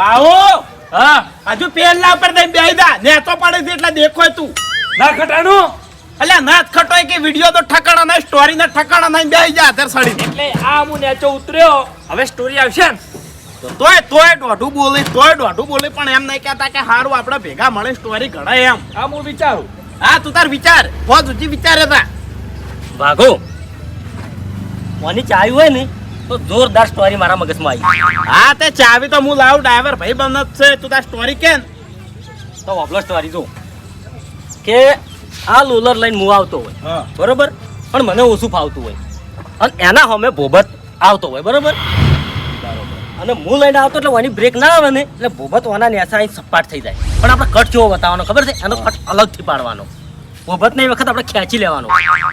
બાવો હા હજુ પેલા ઉપર દઈ બેહી દા નેતો પડે છે એટલે દેખોય તું. ના ખટાનું અલ્યા નાથ ખટોય કે વિડિયો તો ઠકાણા નહીં સ્ટોરી ના ઠકાણા નહીં બેહી જા અત્યારે સડી. એટલે આ હું નેચો ઉતર્યો. હવે સ્ટોરી આવશે ને. તોય તોય દોઢું બોલી તોય દોઢું બોલી પણ એમ નહીં કહેતા કે હારું આપણે ભેગા મળે સ્ટોરી ઘડાય એમ. આ હું વિચારું. હા તું તાર વિચાર. બહુ ઊંચી વિચારે તા. ભાગો મને ચાહ્યું હોય ને? તો જોરદાર સ્ટોરી મારા મગજમાં આવી હા તે ચાવી તો હું લાવું ડ્રાઈવર ભાઈ બંધ છે. તું તાર સ્ટોરી કેન. તો વાપલો સ્ટોરી જો. કે આ લોલર લઈને હું આવતો હોય. બરોબર? પણ મને ઓછું ફાવતું હોય. અને એના સામે ભોબત આવતો હોય બરોબર? અને હું લઈને આવતો એટલે વાની બ્રેક ના આવે ને એટલે ભોબત વાના નેસા સપાટ થઈ જાય. પણ આપણે કટ જોવો બતાવવાનો ખબર છે? એનો કટ અલગથી પાડવાનો. ભોબતને એ વખત આપણે ખેંચી લેવાનો.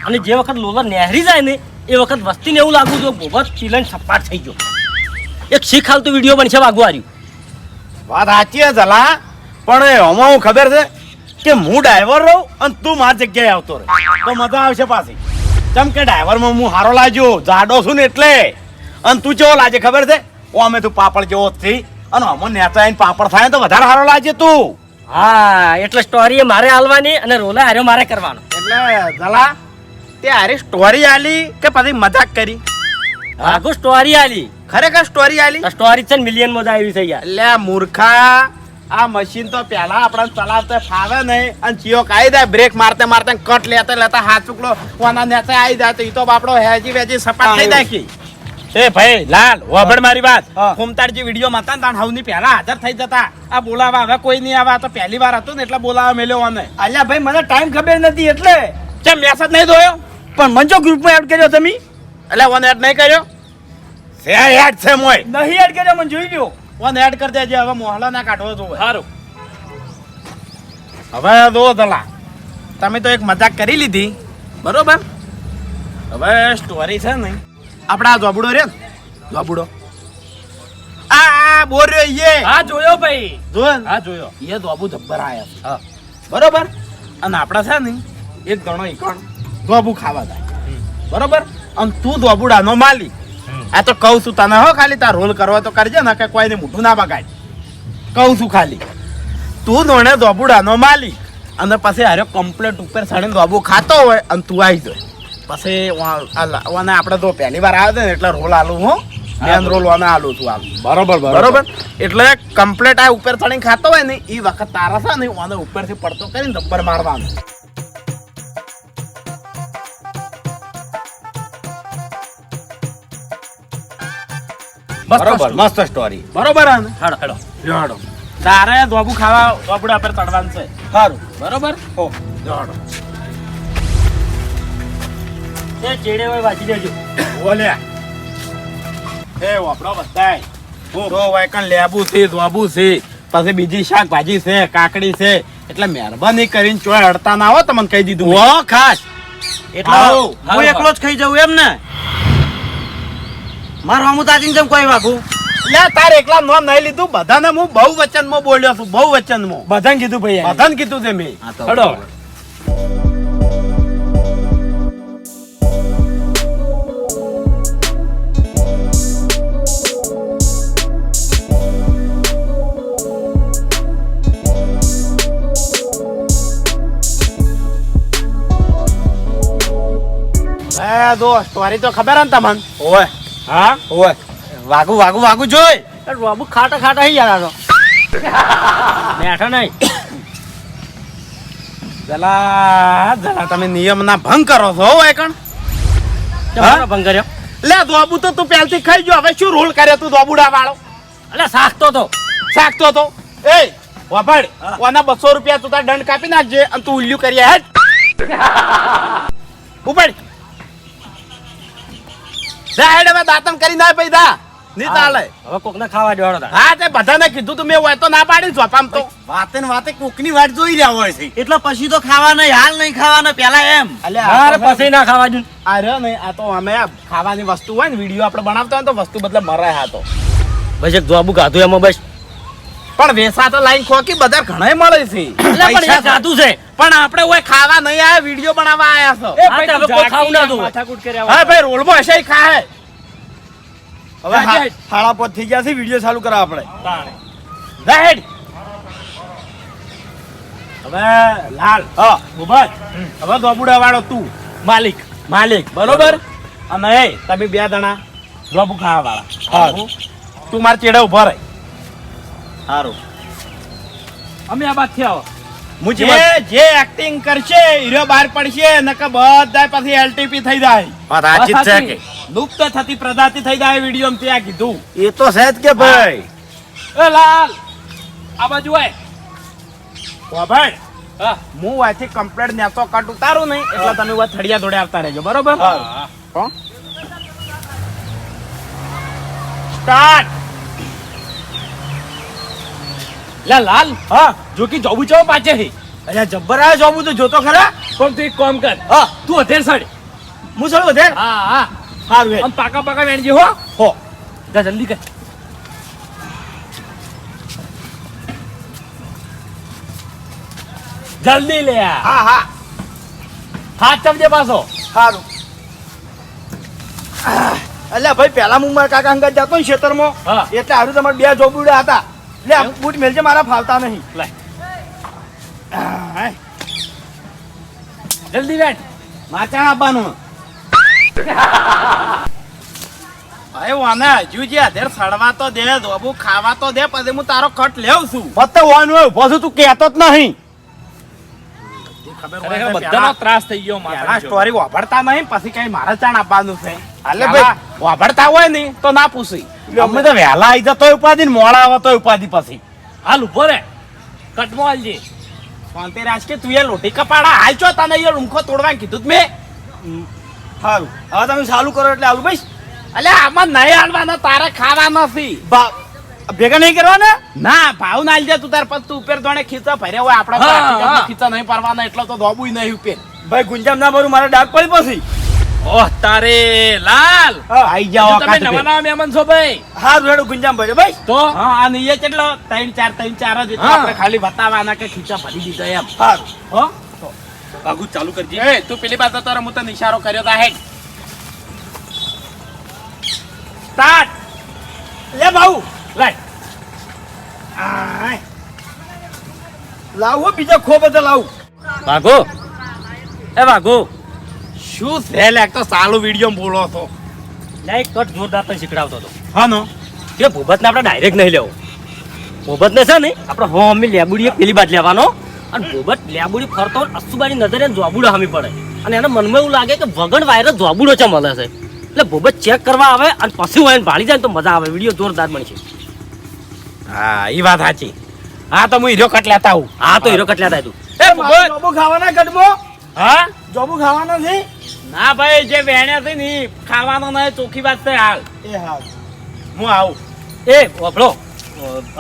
અને જે વખત લોલર નહેરી જાય ને એ વખત વસ્તીને એવું લાગુ જો ભોબત ચીલન સપાટ થઈ ગયો. એક શીખ હાલતો વીડિયો બનશે વાગુ આવ્યું વાત સાચી છે જલા પણ એમાં હું ખબર છે કે હું ડ્રાઈવર રહું અને તું મારી જગ્યાએ આવતો રહે. તો મજા આવશે પાછી. ચમ કે ડ્રાઈવરમાં હું હારો લાગ્યો જાડો છું ને એટલે. અને તું કેવો લાગે ખબર છે? ઓ અમે તું પાપડ જેવો થઈ અને અમો નેતા આવીને પાપડ થાય તો વધારે હારો લાગે તું. હા એટલે સ્ટોરી મારે હાલવાની અને રોલા હાર્યો મારે કરવાનો. એટલે જલા તે આરે સ્ટોરી આલી કે પછી મજાક કરી? આખું સ્ટોરી આલી. ખરેખર સ્ટોરી આલી? સ્ટોરી છે મિલિયનમાં આવી છે યાર. એટલે મૂર્ખા આ મશીન તો પેલા આપણા ચલાવતા ફાવે નહીં. અને ચિયો કાઈ દે બ્રેક મારતે મારતે કટ લેતા લેતા હાથ ચૂકલો કોના નેતે આવી જાય તો ઈ તો બાપડો હેજી વેજી સપાટ થઈ જાય કી એ ભાઈ લાલ વાભડ મારી વાત. કુમતાડજી વીડિયો માં હતા ને તાણ હાઉની પહેલા હાજર થઈ જતા. આ બોલાવા હવે કોઈ નહીં આવે આ તો પહેલી વાર હતું ને એટલે બોલાવા મેલ્યો અને અલ્યા ભાઈ મને ટાઈમ ખબર નથી એટલે. કેમ મેસેજ નહીં જોયો? પણ મંચો ગ્રુપમાં એડ કર્યો તમે? એટલે વન એડ નહીં કર્યો? સે એડ છે મોય. નહીં એડ કર્યો મને જોઈ ગયો વન એડ કરી દેજે હવે મોહલા ના કાઢવો જોવે. સારું હવે જો દલા તમે તો એક મજાક કરી લીધી. બરોબર? હવે સ્ટોરી છે ને આપણા જોબડો રે જોબડો. આ આ બોર્યો ઈએ. હા જોયો ભાઈ. જો ને, હા જોયો. ઈએ દોબુ જબ્બર આયા છે. હા. બરોબર? અને આપણા છે ને એક ગણો ઈકણ ધોબુ ખાવા જાય. બરોબર? અને તું ધોબુડાનો માલી આ તો કહું છું તને હો ખાલી તાર રોલ કરવા તો કરજે ને કે કોઈને મોઢું ના બગાડ. કહું છું ખાલી. તું નોણે ધોબુડાનો માલી અને પછી હારે કમ્પ્લેટ ઉપર ચડીને ધોબુ ખાતો હોય અને તું આવી જાય. પછી આપણે તો પહેલી વાર આવ્યો ને એટલે રોલ આલું હું. મેન રોલ વાને આલું છું આમ. બરોબર બરોબર. એટલે કમ્પ્લેટ આ ઉપર ચડીને ખાતો હોય ને એ વખત તારા છે ને વાને ઉપરથી પડતો કરીને દબ્બર મારવાનું. બરોબર. મસ્ત સ્ટોરી બરોબર હાડો હાડો. તારે દોબુ ખાવા દોબુડા આપણે ચડવાનું છે. સારું બરોબર? હો. જોડો એ ચેડે હોય વાંચી દેજો. બોલ્યા એ વાપડો બધાય. તો વાયકણ લેબુ છે દોબુ છે પાસે બીજી શાકભાજી છે કાકડી છે એટલે મહેરબાની કરીને ચોય અડતા ના હો તમને કહી દીધું ઓ ખાસ. એટલે હું એકલો જ ખાઈ જાઉં એમ ને? મારું હમું તાજીને જેમ કોઈ વાગું લે તાર એકલા નોમ નહીં લીધું. બધાને હું બહુ વચનમાં બોલ્યો છું બહુ વચનમાં બધાને કીધું ભાઈ બધાને કીધું છે મેં. હડો. દોસ્ત દો તો ખબર હે ને તમને? ઓય. હા? ઓય વાગુ વાગુ વાગુ જોઈ રોબુ ખાટા ખાટા હી યાર આ તો. બેઠો નહીં. જલા જલા તમે નિયમના ભંગ કરો છો હો તમારો ભંગ કર્યો. લે દોબુ તો તું પહેલથી ખાઈ ગયો. હવે શું રોલ કરે તું દોબુડા વાળો? એટલે શાકતો તો. શાકતો તો? એ વાપડ ઓના બસો રૂપિયા તું તાર દંડ કાપી નાખજે અને તું ઉલ્લ્યું કરી હેડ. ઉપાડ. હેડ હવે દાતન કરી ના પૈ દા. ની ચાલે હવે કોકને ખાવા દેવાનો તા. હા તે બધાને કીધું તું મેં હોય તો ના પાડી ચોપામ તો. વાતે ને વાતે કોકની વાટ જોઈ રહ્યા હોય છે. એટલે પછી તો ખાવા નહીં હાલ નહીં ખાવાના પેલા એમ. અરે પછી ના ખાવા દઉં. આ નહીં ને આ તો અમે ખાવાની વસ્તુ હોય ને વીડિયો આપણે બનાવતા હોય ને તો વસ્તુ બદલે મરાય હા તો. બસ એક જોબુ ગાધું એમાં બસ. પણ વેસા તો લાઈન ખોકી બધા ઘણા મળે છે. પૈસા પણ છે. પણ આપણે ઓય ખાવા નહીં આયા વિડિયો બનાવવા આયા છો. એ ખાવું ના દો માથાકૂટ કર્યા હા ભાઈ રોલમાં હશે ખાય. હવે હાળા પર થઈ ગયા છે વિડિયો ચાલુ કરા આપણે. રાઈટ હવે લાલ. હા ભૂપત હવે દોબુડા વાળો તું. માલિક. માલિક બરોબર? અને એ તમે બે જણા દોબુ ખાવા વાળા તું માર ચેડે ઊભા રહે. સારું અમે આ બાદ આવો. જે જે એક્ટિંગ કરશે હીરો બહાર પડશે નકર બધા પછી એલટીપી થઈ જાય. રાચિત છે કે. લુપ્ત થતી પ્રજાતિ થઈ જાય વીડિયો માં ત્યાં કીધું. એ તો છે જ કે ભાઈ. એ લાલ આ બાજુ આય વાભાઈ હા. હું વાંચી કમ્પ્લેટ નેતો કટ ઉતારું નહીં એટલે તમે વાત થડિયા જોડે આવતા રહેજો બરોબર? હો? સ્ટાર્ટ લે લાલ. હા. જો કે જોબુ ચો પાછે હે? અરે જબ્બર આ જોબું તો જોતો ખરા? પણ તું એક કામ કર. હા. તું અધેર સડ. હું ચલો અધેર હા હા. સારું હે આમ પાકા પાકા વેણજે હો. હો. જા જલ્દી કર. જલ્દી લે. હા હા. હાથ ચમજે પાછો. સારું અલ્યા ભાઈ પેલા મુંબઈ કાકા અંગત જતો ને ખેતરમાં. એટલે હારું તમારે બે જોબુડા હતા. લે આ બૂટ મેલજે મારા ફાવતા નહીં. લે. જલ્દી બેઠ. માચાણ આપવાનું. ભાઈ વાના હજુ જે અધેર સડવા તો દે ધોબું ખાવા તો દે પછી હું તારો કટ લેવ છું. ફક્ત વાનું હોય પાછું તું કહેતો જ નહીં. ખબર હોય બધાનો ત્રાસ થઈ ગયો મારા સ્ટોરી વાપરતા નહીં પછી કઈ મારે ચાણ આપવાનું છે. એટલે ભાઈ. ભાઈ હોય ને તો ના પૂછી. અમે તો વહેલા આવી જતો ઉપાધિ ને મોડા આવે તો ઉપાધિ પછી. હાલ ઊભો રે. કટમો હાલજી શાંતિ રાજ કે તું એ લોટી કપાડા. હાલ છો તને એ રૂમખો તોડવા કીધું મેં. સારું હવે તમે ચાલુ કરો એટલે આલુ ભાઈ અલ્યા આમાં નહીં હાલવાના તારે ખાવા નથી ભેગા નહીં કરવાના? ના ભાવ ના લીધે તું તાર પછી તું ઉપર ધોણે ખીચા ભર્યા હોય હા, હા. ખીચા નહીં પરવાના એટલો તો દોબુય નહીં ઉપર. ભાઈ ગુંજામ ના ભરું મારે ડાક પડી પછી. ઓહ તારે લાલ. આઈ જાઓ તમે નવા નવા મહેમાન છો ભાઈ? હા રેડો ગુંજામ ભરે ભાઈ. તો? હા આ નહીં કેટલો? ત્રણ ચાર ત્રણ ચાર જ આપણે ખાલી બતાવવાના કે ખીચા ભરી દીધા એમ. હા? હો ભાગુ ચાલુ કરજે એ તું પેલી બાજુ તારા મુતા નિશારો કર્યો તા હેડ. સ્ટાર્ટ લે ભાઉ રાઈટ આય. લાવ હો બીજા ખો બધા લાવું. ભાગો એ ભાગો શું છે લેક તો સાલો વીડિયો બોલો તો. લે કટ જોરદાર તને શીખડાવતો હતો. હા નો કે ભૂપતને આપણે ડાયરેક્ટ નહીં લેવો. ભૂપતને છે ને આપણે હો અમે લેબુડીએ પેલી બાદ લેવાનો. અને ભૂપત લેબુડી ફરતો હોય, અસુબાની નજરે જોબુડો હામી પડે. અને એના મનમાં એવું લાગે કે વગણ વાયરસ જોબુડો છે મળે છે. એટલે ભૂપત ચેક કરવા આવે અને પછી હોય ભાળી જાય ને તો મજા આવે. વીડિયો જોરદાર બનશે. હા એ વાત સાચી. હા તો હું હીરો કટ લેતા આવું હા તો હીરો કટ લેતા તું. એ જોબુ ખાવાના કટબો? હા? જોબુ ખાવાના છે? ના ભાઈ જે વેણ્યા છે ને ખાવાનો નહીં ચોખ્ખી વાત છે હાલ. એ હાલ હું આવું. એ વપડો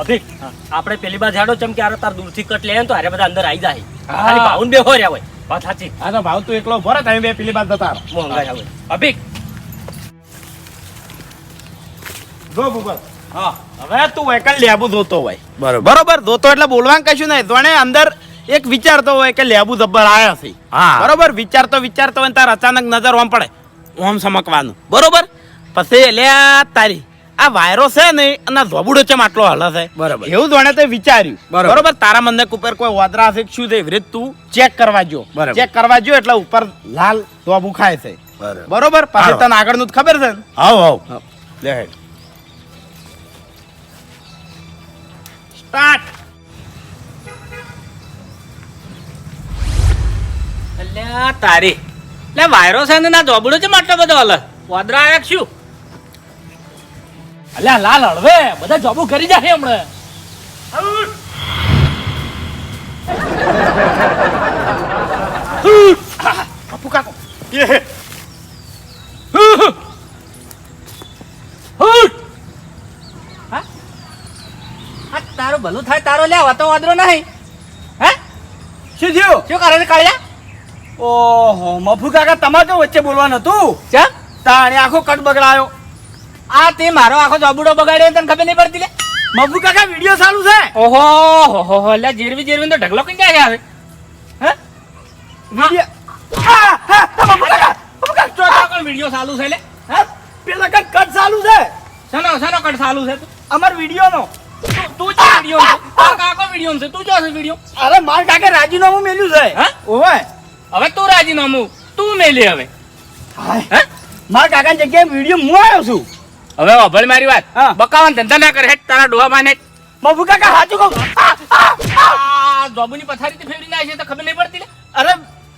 અભિક આપણે પેલી બાજુ જાડો ચમ કે આરે તાર દૂરથી કટ લે ને તો આરે બધા અંદર આવી જાય. હા. ખાલી ભાવન બે હોય હોય. વાત સાચી. હા તો ભાવ તું એકલો ભરે તમે બે પેલી બાદ જતા મોંઘા આવે અભિક. જો ભૂપત. હા હવે તું વેકલ લેબુ જોતો હોય. બરોબર. બરોબર જોતો એટલે બોલવાનું કશું નહીં. જોણે અંદર એક વિચારતો હોય કે લેબુ જબ્બર આયા છે. હા. બરોબર વિચારતો વિચારતો હોય તાર અચાનક નજર ઓમ પડે ઓમ સમકવાનું. બરોબર? પછી એટલે તારી આ વાયરો છે ને અને ધોબુડો ચમ આટલો હલે છે. બરોબર. એવું જોણે તે વિચાર્યું. બરોબર. તારા મને ઉપર કોઈ વાદરા છે શું છે? એવી તું ચેક કરવા જો. ચેક કરવા જો એટલે ઉપર લાલ ધોબુ ખાય છે. બરોબર. પછી તને આગળનું જ ખબર છે ને? હાવ હાવ. લે સ્ટાર્ટ. અલ્યા તારી. લે વાયરો છે ને ના જોબડો છે માટલો બધો હલે વાદરા આવ્યા શું? અલ્યા લાલ હળવે. બધા જોબું કરી જાય હમણાં. કપુ કાકો. આ તારું ભલું થાય તારો લે વાતો વાદરો નહીં. હે? શું થયું? શું કરે છે કાળિયા? ઓહો મફુ કાકા તમારે તો વચ્ચે બોલવાનું હતું? ચા? તાણે આખો કટ બગડાયો. આ તે મારો આખો જબુડો બગાડ્યો તને ખબર નહીં પડતી લે મફુ કાકા વિડિયો ચાલુ છે? ઓહો હો હો હો લે જીરવી જીરવી તો ઢગલો કઈ જાય આવે હે? વિડિયો આ, હા, મફુ કાકા મફુ કાકા વિડિયો ચાલુ છે લે. હે? પેલા કટ ચાલુ છે. શેનો શેનો કટ ચાલુ છે અમાર વિડિયો નો તું જ વીડિયો તાર કાકો વીડિયો છે. તું જો છે વીડિયો અરે માર કાકે રાજીનામું મેલ્યું છે? હા? ઓવે. હવે તું રાજીનામું. તું મેલી હવે. હે? માર કાકાની જગ્યાએ વીડિયો હું આવ્યો છું? હવે અભળ મારી વાત. બકાવાન ધંધા ના કરે તારા ડોહા માને. મફુ કાકા સાચું કહું? જોબુની પથારી ફેરવી નાખી છે તો ખબર નહીં પડતી અરે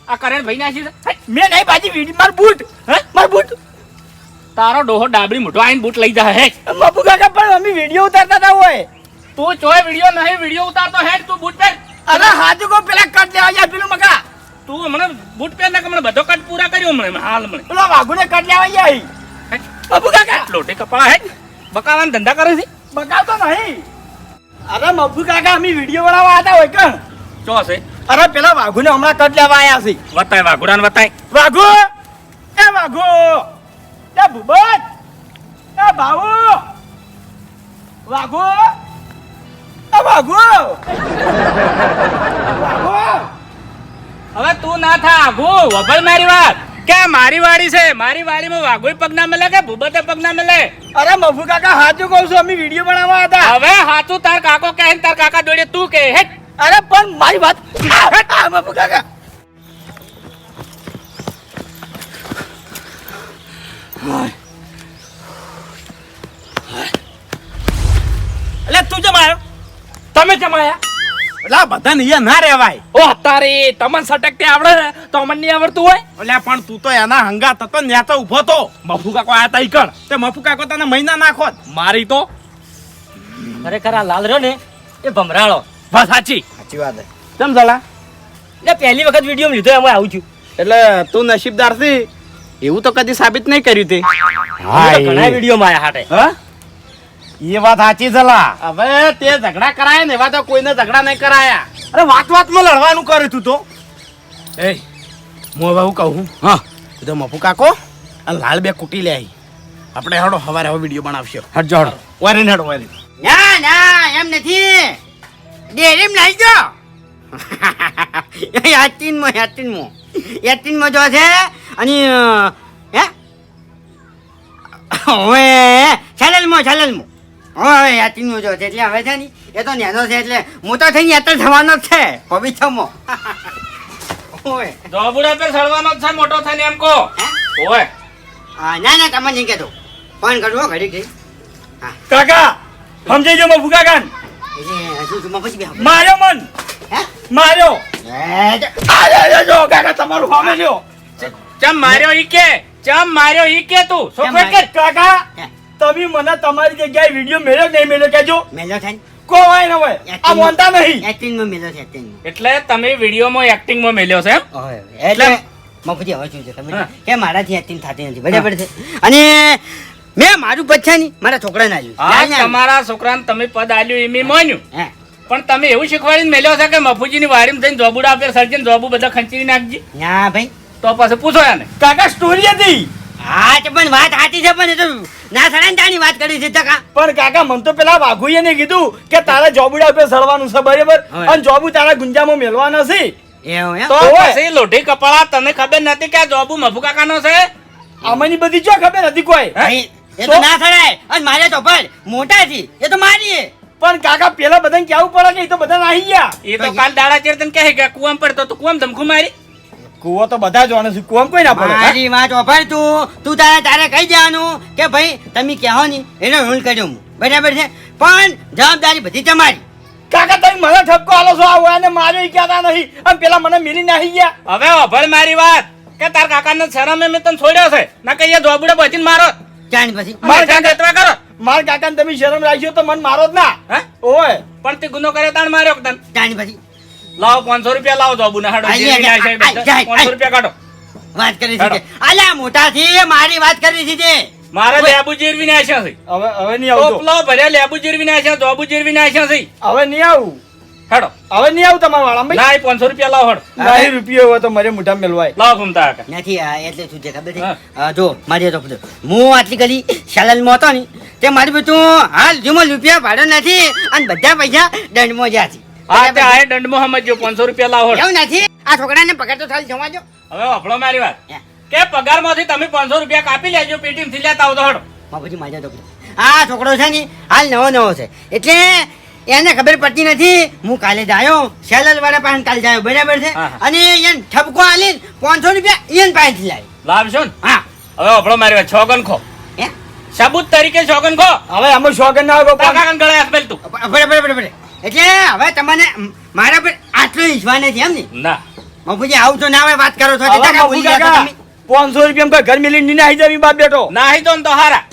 આ કરણ ભાઈ ના છે. મેં નહીં બાજી વીડિયો માર બૂટ. હે? માર બૂટ. તારો ડોહો ડાબડી મોટો આઈને બૂટ લઈ જાય હે? મફુ કાકા પણ અમે વીડિયો ઉતારતા હતા હોય તું ચોય વિડિયો નહીં વીડિયો ઉતારતો હેડ તું બૂટ પહેર અરે હાજુ કો પેલા કટ લેવા જાય પેલું મગા. તું હમણાં બૂટ પહેર ને હમણાં બધો કટ પૂરા કર્યો હમણાં હાલ હમણાં. પેલા વાઘુને કટ લેવા જાય. હેટ. કાકા લોટે કપાળા હેઠ બકાવાન ધંધા કરે છે? બગાવતો નહીં. અરે મફુ કાકા અમે વીડિયો બનાવવા હતા હોય કણ? ચો છે અરે પેલા વાઘુને હમણાં કટ લેવા આવ્યા છે. વતાય વાઘુડાન વતાય. વાઘુ! એ વાઘુ! એ ભૂબત! એ ભાવુ વાઘુ વાઘુ વાઘુ! હવે તું ના થા આઘુ વભળ મારી વાત. કે મારી વાડી છે મારી વાડીમાં વાઘોય પગ ના મળે કે ભૂબતે પગ ના મળે? અરે મફુ કાકા સાચું કહું છું અમે વીડિયો બનાવવા હતા. હવે સાચું તાર કાકો કહે ને તાર કાકા જોડે તું કે હે? અરે પણ મારી વાત મફુ કાકા. એટલે તું જમાયો તમે જમાયા એટલે બધાને અહીંયા ના રહેવાય. ઓ તારી તમને સટકતે આવડે ને તો અમને નહીં આવડતું હોય? એટલે પણ તું તો એના હંગા હતો ન્યા તો ઊભો તો. મફુ કાકો આયા તા ઈકણ તે મફુ કાકો તને મહિના નાખો મારી તો? ખરેખર આ લાલ રહ્યો ને એ ભમરાળો. બસ સાચી. સાચી વાત કેમ ચલા એટલે પહેલી વખત વીડિયો લીધો એમાં આવું છું એટલે તું નસીબદાર છે એવું તો કદી સાબિત નહીં કર્યું તે. હા ઘણા ઘણા વિડીયોમાં આયા હાટે. હા? એ વાત સાચી ચલા હવે તે ઝઘડા કરાય ને એવા તો કોઈને ઝઘડા નહીં કરાયા. અરે વાત વાતમાં લડવાનું કર્યું તું તો. એ હું હવે હું કહું? હા. તો મફુ કાકો અને લાલ બે કુટી લે આવી આપણે હડો હવારે હવે વીડિયો બનાવશો. હટ જાડો વારી હડો વારી ના ના એમ નથી. ડેરીમ લઈ ગયો યાતીનમાં યાતીનમાં. યાતીનમાં જો છે અને હે? હવે છાલેલમાં છાલેલમાં હવે યાતીનમાં જો છે એટલે હવે છે ને એ તો નેનો છે એટલે મોટો થઈને યાત્રા થવાનો જ છે પવિત્રમાં ઓય. જોબુડા પર સળવાનો જ છે મોટો થઈને એમ કહો. ઓય. હા, ના ના તમે નહીં કહેતો. ફોન કરવો ઘડી ગઈ કાકા સમજાઈ જો મફુ કાકા તું માર્યો મન? હે? માર્યો? જ- જો કાકા તમારું સામે લ્યો. ચમ માર્યો ઈ કે? ચમ માર્યો ઈ કે તું? કે કાકા? હે, તમે મને તમારી જગ્યાએ વીડિયો મેળ્યો કે નહીં મેળ્યો કેજો મેલો થાય? કોઈ ન હોય? આ મોનતા નહીં. એક્ટિંગમાં મેલો છે એક્ટિંગમાં એટલે તમે વિડીયોમાં એક્ટિંગમાં મેલ્યો છે એમ? એટલે મફતી હવે શું છે ખબર છે? હા. કે મારાથી એક્ટિંગ થતી નથી બરાબર છે? અને મેં મારું નહીં મારા છોકરાને આલ્યું. તમારા છોકરાને તમે પદ આલ્યું એમ ઈ માન્યું. હે. પણ તમે એવું શીખવાડીને મેલ્યો છે કે મફુજીની વાડીમાં થઈને જોબુડા આપે સર્જન જોબુ બધા ખંચી નાખજી? ના ભાઈ. તો પછી પૂછો એને. કાકા સ્ટોરી હતી. હા પણ વાત સાચી છે પણ એ તો ના સડાને તાની વાત કરી છે ટકા. પણ કાકા મને તો પેલા વાઘુએ ને કીધું કે તારા જોબુડા ઉપર સળવાનું છે બરાબર? અને જોબુ તારા ગુંજામાં મેલવાના છે. એવું તો પછી લોઢી કપાળા તને ખબર નથી કે જોબુ મફુ કાકાનો છે? આમાંની બધી જો ખબર નથી કોઈ. એ તો? ના સડાય અને મારે તો પણ મોટા છે એ તો મારી પણ કાકા પેલા બધાને કેવું પડે કે એ તો બધા નાહી ગયા? એ તો કાલ દાડા ચેર તને કહે કે કુવામ પડતો તો કુવામ ધમકુ મારી. કુવો તો બધા જ છે. કુવામાં કોઈ ના પડે. મારી વાત ઓફર તું. તું તારે તારે કહી દેવાનું કે ભાઈ તમે કહો નહીં એનો રૂલ કર્યો હું. બરાબર છે? પણ જવાબદારી બધી તમારી. કાકા તમે મને ઠપકો આલો છો. આ અને મારે કહેતા નહીં અને પેલા મને મિલી નાહી ગયા. હવે અભળ મારી વાત. કે તાર કાકાને શરમે મેં તને છોડ્યો છે. ના કે જોબડે જોબુડા બચીને મારો. ચાંદ પછી. માર જતવા કરો. માર કાકાને તમે શરમ રાખ્યો તો મને મારો જ ના. હે? ઓય. પણ તે ગુનો કર્યો તાણ માર્યો તને? ચાંદ પછી. લાવો પાંચસો રૂપિયા લાવો જોબુ ના હાડો પાંચસો રૂપિયા કાઢો. વાત કરી છે તે. અલ્યા મોટા થી મારી વાત કરી છે તે. મારે લેબુ જીરવી નાખ્યા છે. હવે હવે નહીં આવું ટોપલો ભર્યા લેબુ જીરવી નાખ્યા જોબુ જીરવી નાખ્યા છે. હવે નહીં આવું. હેડો હવે નહીં આવું તમારા વાળા ભાઈ. ના પાંચસો રૂપિયા લાવો હેડો. નહીં રૂપિયો હોય તો મારે મોટા મેલવાય લાવો ઘૂમતા કાકા. નથી આ એટલે શું છે ખબર છે? જો મારી તો હું આટલી ગલી શાલનમાં હતો ને તે મારી બધું હાલ જુમો રૂપિયા ભાડો નથી અને બધા પૈસા દંડમાં જ્યાં છે. હા તે આ દંડમાં સમજજો પાંચસો રૂપિયા લાવો. એવું નથી? આ છોકરાને પગાર તો થાલ જવા દો. હવે વફળો મારી વાત. કે પગારમાંથી તમે પાંચસો રૂપિયા કાપી લેજો પેટીમથી લેતા આવો તો બાપુજી માજા તો આ છોકરો છે ને હાલ નવો નવો છે. એટલે એને ખબર પડતી નથી હું કાલે જાયો સેલર વાળા પાસે કાલે જાયો બરાબર છે. અને એને ઠપકો આલી પાંચસો રૂપિયા એને પાસેથી લાવી લાવશો ને? હા. હવે આપણો મારી વાત છોગન ખો. સબૂત સાબુત તરીકે છોગન ખો. હવે અમે છોગન ના હોય હાથ મેલ તું બરાબર બરાબર એટલે હવે તમને મારા પર આટલો વિશ્વાસ નથી એમ ને? ના. બાપુજી આવું તો ના વાત કરો છો. પાંચસો રૂપિયા કોઈ ઘર મિલી નહીં જવી બાપ બેઠો નાહી દો તો હારા.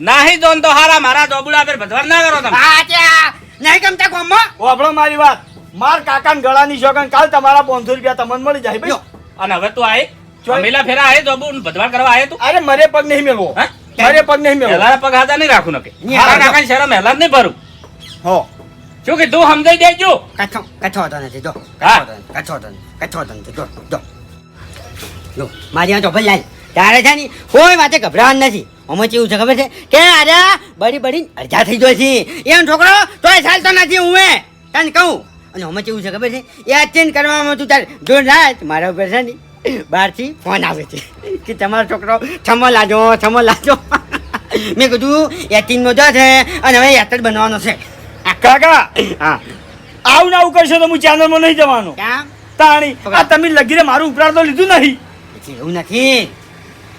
નાહી દો તો હારા મારા જોબુડા પર ભજવાર ના કરો તમે. આ ત્યાં નહીં ગમતા ગામમાં? વાપરો મારી વાત. માર કાકાને ગળાની શોખન કાલ તમારા પાંચસો રૂપિયા તમને મળી જાય. ભાઈ. અને હવે તું આય. ચોય. અમીલા ફેરા આય જોબુ ને ભજવાર કરવા આય તું. અરે મરે પગ નહીં મેળવો હા? મરે પગ નહીં મેળવો પગ હાથા નહીં રાખું નકે. નહીં, મારા હા, શરમ હેલા જ નહીં ભરું. હો. શું કીધું સમજાઈ દેજો. કચ્છો કચ્છો હોતો નથી જો. કથો નથી કચ્છો હોતો નથી જો જો. જો મારી આ ચોપલ લાઈ. તારે છે ને કોઈ વાતે ગભરાવાનું નથી. અમે કેવું છે ખબર છે? કે અરે બળી બળી અડધા થઈ ગયો છે. એમ છોકરો તોય ચાલતો નથી હું એ. તને કહું. અને અમે કેવું છે ખબર છે? એ અચેન્જ કરવામાં તું તારે જો રાત મારા ઉપર છે ને બહારથી ફોન આવે છે. કે તમારો છોકરો છમો લાજો છમો લાજો મેં કીધું એટીનમાં જો છે. અને હવે યાત્રા બનવાનો છે. કાકા હા. આવું ને આવું કરશો તો હું ચેનલમાં નહીં જવાનું. તાણી આ તમે લગીરે મારું ઉપરાળ તો લીધું નહીં. એવું નથી.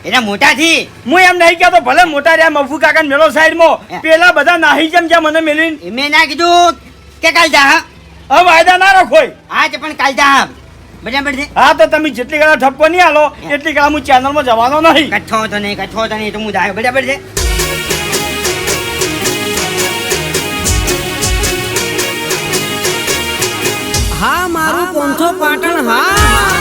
એના મોટાથી. હું એમ નહીં કહેતો ભલે મોટા રહ્યા મફુ કાકા મેળો સાઈડમાં. માં પેલા બધા નાહી જેમ જ્યાં મને મેલી મેં ના કીધું કે કાલ જા હા. હવે વાયદા ના રાખો હા તે પણ કાલ જા હા. બરાબર છે? હા તો તમે જેટલી કલા ઠપકો નહીં આલો એટલી કલા હું ચેનલમાં જવાનો નહીં. કઠો તો નહીં કઠો તો નહીં તો હું જાય. બરાબર છે? મારું પોંથો પાટણ હા.